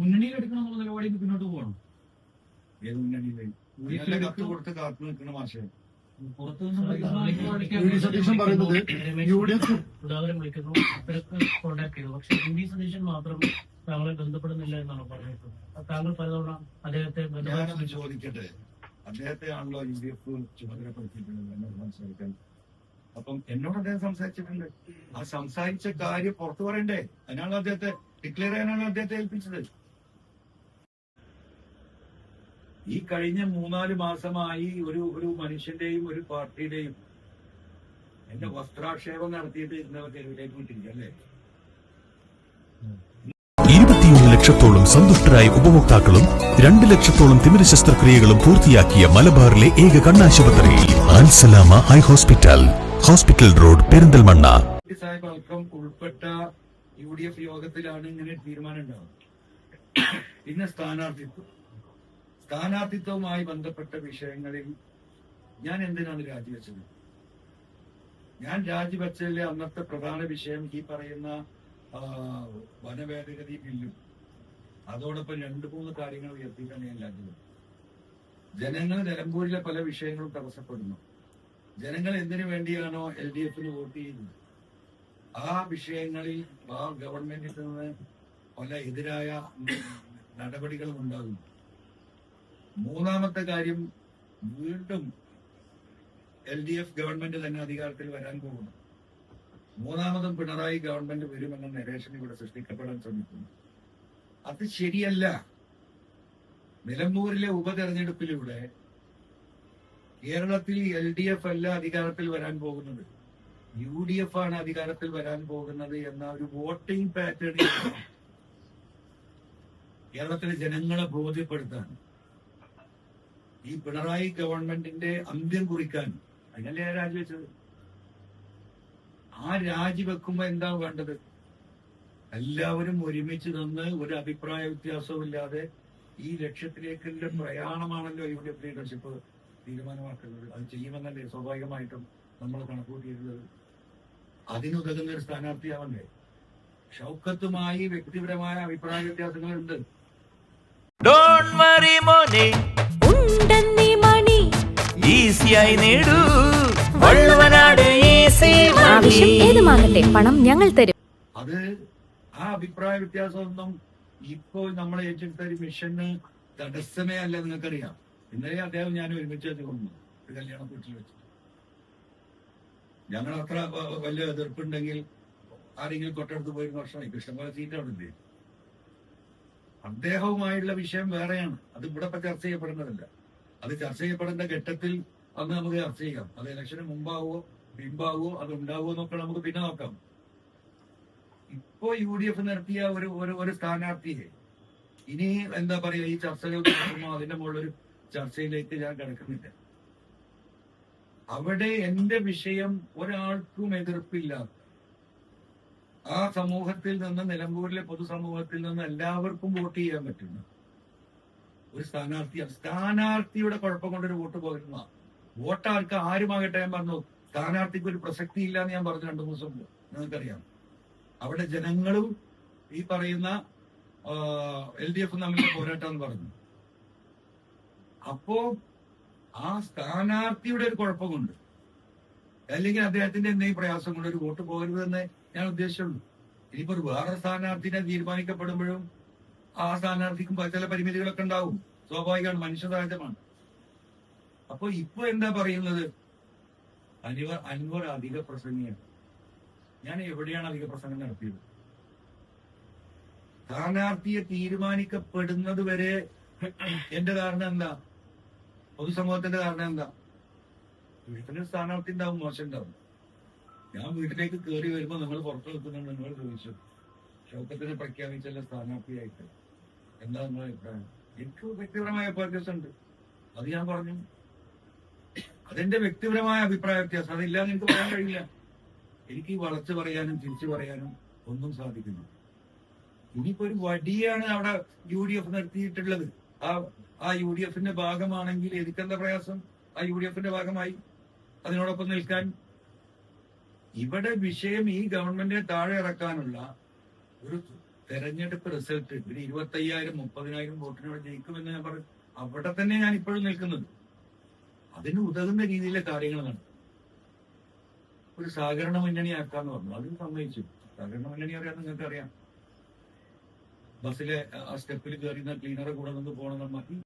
മുന്നണിയിൽ എടുക്കണം എന്നുള്ള നിലപാടി പിന്നോട്ട് പോകണം. ഏത് മുന്നണിയിലെ? നല്ല കത്ത് കൊടുത്ത് കാത്തു നിൽക്കണം മാഷേ. പുറത്തു നിന്ന് വി ഡി സതീശൻ പറയുന്നത് യു ഡി എഫ് ഉദാഹരണം വിളിക്കുന്നു. അവരൊക്കെ കോണ്ടാക്ട് ചെയ്തു. പക്ഷെ എം ഡി സതീശൻ മാത്രം താങ്കളെ ബന്ധപ്പെടുന്നില്ല എന്നാണ് പറഞ്ഞിട്ടുള്ളത് താങ്കൾ പലതവണ അദ്ദേഹത്തെ ബന്ധപ്പെടാൻ ഞാനൊന്ന് ചോദിക്കട്ടെ? അദ്ദേഹത്തെയാണല്ലോ യു ഡി എഫ് ചുമതലപ്പെടുത്തിയിട്ടുള്ളത് എന്നോട് സംസാരിക്കാൻ അപ്പം എന്നോട് അദ്ദേഹം സംസാരിച്ചിട്ടുണ്ട്. ആ സംസാരിച്ച കാര്യം പുറത്തു പറയണ്ടേ? അതിനാണല്ലോ അദ്ദേഹത്തെ ഡിക്ലെയർ ചെയ്യാനാണ് അദ്ദേഹത്തെ ഏൽപ്പിച്ചത്. ഈ കഴിഞ്ഞ മൂന്നാൽ മാസമായി ഒരു ഒരു മനുഷ്യന്റെയും ഒരു പാർട്ടിയുടെയും എന്റെ വസ്ത്രാക്ഷേപം നടത്തിയിട്ട് ഇന്നലെ തെരുവിലേക്ക് വിട്ടിരിക്കല്ലേ ഇരുപത്തിയൊന്ന് ലക്ഷത്തോളം സന്തുഷ്ടരായ ഉപഭോക്താക്കളും രണ്ട് ലക്ഷത്തോളം തിമിര ശസ്ത്രക്രിയകളും പൂർത്തിയാക്കിയ മലബാറിലെ ഏക കണ്ണാശുപത്രി Al Salama eye hospital hospital road Perinthalmanna. ഉൾപ്പെട്ട യു ഡി എഫ് യോഗത്തിലാണ് ഇങ്ങനെ തീരുമാനം ഉണ്ടാവുന്നത്. പിന്നെ സ്ഥാനാർത്ഥിത്വം. സ്ഥാനാർത്ഥിത്വവുമായി ബന്ധപ്പെട്ട വിഷയങ്ങളിൽ ഞാൻ എന്തിനാണ് രാജിവെച്ചത്? ഞാൻ രാജിവെച്ചതിലെ അന്നത്തെ പ്രധാന വിഷയം ഈ പറയുന്ന വനഭേദഗതി ബില്ലും അതോടൊപ്പം രണ്ടു മൂന്ന് കാര്യങ്ങൾ ഉയർത്തിയിട്ടാണ് ഞാൻ രാജിവെച്ചത്. ജനങ്ങൾ നിലമ്പൂരിലെ പല വിഷയങ്ങളും തടസ്സപ്പെടുന്നു. ജനങ്ങൾ എന്തിനു വേണ്ടിയാണോ എൽ ഡി എഫിന് വോട്ട് ചെയ്യുന്നത്? ആ വിഷയങ്ങളിൽ ഗവൺമെന്റിൽ നിന്ന് പല എതിരായ നടപടികളും ഉണ്ടാകുന്നു. മൂന്നാമത്തെ കാര്യം വീണ്ടും എൽ ഡി എഫ് ഗവൺമെന്റ് തന്നെ അധികാരത്തിൽ വരാൻ പോകുന്നു. മൂന്നാമതും പിണറായി ഗവൺമെന്റ് വരുമെന്ന നിരേഷൻ ഇവിടെ സൃഷ്ടിക്കപ്പെടാൻ ശ്രമിക്കുന്നു. അത് ശരിയല്ല. നിലമ്പൂരിലെ ഉപതെരഞ്ഞെടുപ്പിലൂടെ കേരളത്തിൽ എൽ ഡി എഫ് അല്ല അധികാരത്തിൽ വരാൻ പോകുന്നത്. യു ഡി എഫ് ആണ് അധികാരത്തിൽ വരാൻ പോകുന്നത് എന്ന ഒരു വോട്ടിംഗ് പാറ്റേൺ കേരളത്തിലെ ജനങ്ങളെ ബോധ്യപ്പെടുത്താൻ ഈ പിണറായി ഗവൺമെന്റിന്റെ അന്ത്യം കുറിക്കാൻ അതിനല്ലേ രാജിവെച്ചത്? ആ രാജിവെക്കുമ്പോ എന്താ വേണ്ടത്? എല്ലാവരും ഒരുമിച്ച് നിന്ന് ഒരു അഭിപ്രായ വ്യത്യാസവും ഇല്ലാതെ ഈ ലക്ഷ്യത്തിലേക്കുള്ള പ്രയാണമാണല്ലോ യു ഡി എഫ് ലീഡർഷിപ്പ് തീരുമാനമാക്കുന്നത്. അത് ചെയ്യുമെന്നല്ലേ സ്വാഭാവികമായിട്ടും നമ്മൾ കണക്കൂട്ടിയിരുന്നത്. അതിനുതകുന്ന ഒരു സ്ഥാനാർത്ഥിയാവണ്ടേ? ഷൗക്കത്തുമായി വ്യക്തിപരമായ അഭിപ്രായ വ്യത്യാസങ്ങളുണ്ട്. പണം ഞങ്ങൾ തരും. അത് ആ അഭിപ്രായ വ്യത്യാസമൊന്നും ഇപ്പോൾ നമ്മൾ ഏറ്റെടുത്ത ഒരു മിഷന് തടസ്സമേ അല്ല നിങ്ങൾക്കറിയാം. ഇന്നലെ അദ്ദേഹം ഞാൻ ഒരുമിച്ച് വെച്ച് കൊണ്ടു കല്യാണം കല്യാണ വീട്ടിൽ വെച്ച്. ഞങ്ങൾ അത്ര വലിയ എതിർപ്പുണ്ടെങ്കിൽ ആരെങ്കിലും തൊട്ടടുത്ത് പോയിരുന്ന വർഷമായി ഇഷ്ടംപോലെ സീറ്റ് അവിടെ ഉണ്ട് അദ്ദേഹവുമായുള്ള വിഷയം വേറെയാണ്. അത് ഇവിടെ ഇപ്പൊ ചർച്ച ചെയ്യപ്പെടേണ്ടതല്ല അത് ചർച്ച ചെയ്യപ്പെടേണ്ട ഘട്ടത്തിൽ അന്ന് നമുക്ക് ചർച്ച ചെയ്യാം. അത് ഇലക്ഷന് മുമ്പാവോ പിമ്പാവോ അത് ഉണ്ടാവോ എന്നൊക്കെ നമുക്ക് പിന്നെ നോക്കാം. ഇപ്പോ യു ഡി എഫ് നിർത്തിയ ഒരു ഒരു ഒരു സ്ഥാനാർത്ഥിയെ ഇനി എന്താ പറയാ ഈ ചർച്ചകൾ അതിന്റെ മുകളിൽ ഒരു ചർച്ചയിലേക്ക് ഞാൻ കിടക്കുന്നില്ല. അവിടെ എന്റെ വിഷയം ഒരാൾക്കും എതിർപ്പില്ലാത്ത ആ സമൂഹത്തിൽ നിന്ന് നിലമ്പൂരിലെ പൊതുസമൂഹത്തിൽ നിന്ന് എല്ലാവർക്കും വോട്ട് ചെയ്യാൻ പറ്റുന്ന. ഒരു സ്ഥാനാർത്ഥി സ്ഥാനാർത്ഥിയുടെ കുഴപ്പം കൊണ്ടൊരു വോട്ട് പോയിരുന്ന വോട്ടാർക്ക് ആരുമാകട്ടെ ഞാൻ പറഞ്ഞു സ്ഥാനാർത്ഥിക്ക് ഒരു പ്രസക്തി ഇല്ല എന്ന് ഞാൻ പറഞ്ഞു രണ്ടു ദിവസം മുമ്പ്. നിങ്ങൾക്കറിയാം. അവിടെ ജനങ്ങളും ഈ പറയുന്ന എൽ ഡി എഫും തമ്മിലുള്ള പോരാട്ടം പറഞ്ഞു. അപ്പോ ആ സ്ഥാനാർത്ഥിയുടെ ഒരു കുഴപ്പം കൊണ്ട് അല്ലെങ്കിൽ അദ്ദേഹത്തിന്റെ എന്തെങ്കിലും പ്രയാസം കൊണ്ട് ഒരു വോട്ട് പോകരുതെന്ന് ഞാൻ ഉദ്ദേശിച്ചുള്ളൂ. ഇനിയിപ്പോ ഒരു വേറെ സ്ഥാനാർത്ഥിനെ തീരുമാനിക്കപ്പെടുമ്പോഴും ആ സ്ഥാനാർത്ഥിക്കും ചില പരിമിതികളൊക്കെ ഉണ്ടാവും. സ്വാഭാവികമാണ് മനുഷ്യ സഹജമാണ് അപ്പൊ ഇപ്പൊ എന്താ പറയുന്നത്? അനിവർ അൻവർ അധിക പ്രസംഗിയാണ്. ഞാൻ എവിടെയാണ് അധിക പ്രസംഗം നടത്തിയത്? സ്ഥാനാർത്ഥിയെ തീരുമാനിക്കപ്പെടുന്നത് വരെ എന്റെ ധാരണ എന്താ? പൊതുസമൂഹത്തിന്റെ കാരണം എന്താ? വീട്ടിലൊരു സ്ഥാനാർത്ഥി ഉണ്ടാവും മോശം ഉണ്ടാവും ഞാൻ വീട്ടിലേക്ക് കയറി വരുമ്പോ നിങ്ങൾ പുറത്തു നിൽക്കുന്നുണ്ട് നിങ്ങൾ ചോദിച്ചു. ശോകത്തിന് പ്രഖ്യാപിച്ചല്ല സ്ഥാനാർത്ഥിയായിട്ട്. എന്താ നിങ്ങളുടെ അഭിപ്രായം? എനിക്ക് വ്യക്തിപരമായ അഭിപ്രായ ഉണ്ട്. അത് ഞാൻ പറഞ്ഞു. അതെന്റെ വ്യക്തിപരമായ അഭിപ്രായ വ്യത്യാസം. അതില്ലാതെ എനിക്ക് പറയാൻ കഴിയില്ല. എനിക്ക് വളച്ചു പറയാനും തിരിച്ചു പറയാനും ഒന്നും സാധിക്കുന്നു ഇനിയിപ്പോ ഒരു വടിയാണ് അവിടെ യു ഡി എഫ് നിർത്തിയിട്ടുള്ളത്. ആ ആ യു ഡി എഫിന്റെ ഭാഗമാണെങ്കിൽ എനിക്കെന്താ പ്രയാസം? ആ യു ഡി എഫിന്റെ ഭാഗമായി അതിനോടൊപ്പം നിൽക്കാൻ. ഇവിടെ വിഷയം ഈ ഗവൺമെന്റിനെ താഴെ ഇറക്കാനുള്ള ഒരു തെരഞ്ഞെടുപ്പ് റിസൾട്ട് ഒരു ഇരുപത്തി അയ്യായിരം മുപ്പതിനായിരം വോട്ടിനോട് ജയിക്കുമെന്ന് ഞാൻ പറഞ്ഞു അവിടെ തന്നെ ഞാൻ ഇപ്പോഴും നിൽക്കുന്നത്. അതിന് ഉതകുന്ന രീതിയിലെ കാര്യങ്ങൾ നടത്തും ഒരു സഹകരണ മുന്നണി ആക്കാന്ന് പറഞ്ഞു. അത് സമ്മതിച്ചു. സഹകരണ മുന്നണി അറിയാൻ നിങ്ങൾക്ക് അറിയാം ബസ്സിലെ ആ സ്റ്റെപ്പിൽ കയറി ക്ലീനറെ കൂടെ നിന്ന് പോകണം മാറ്റി.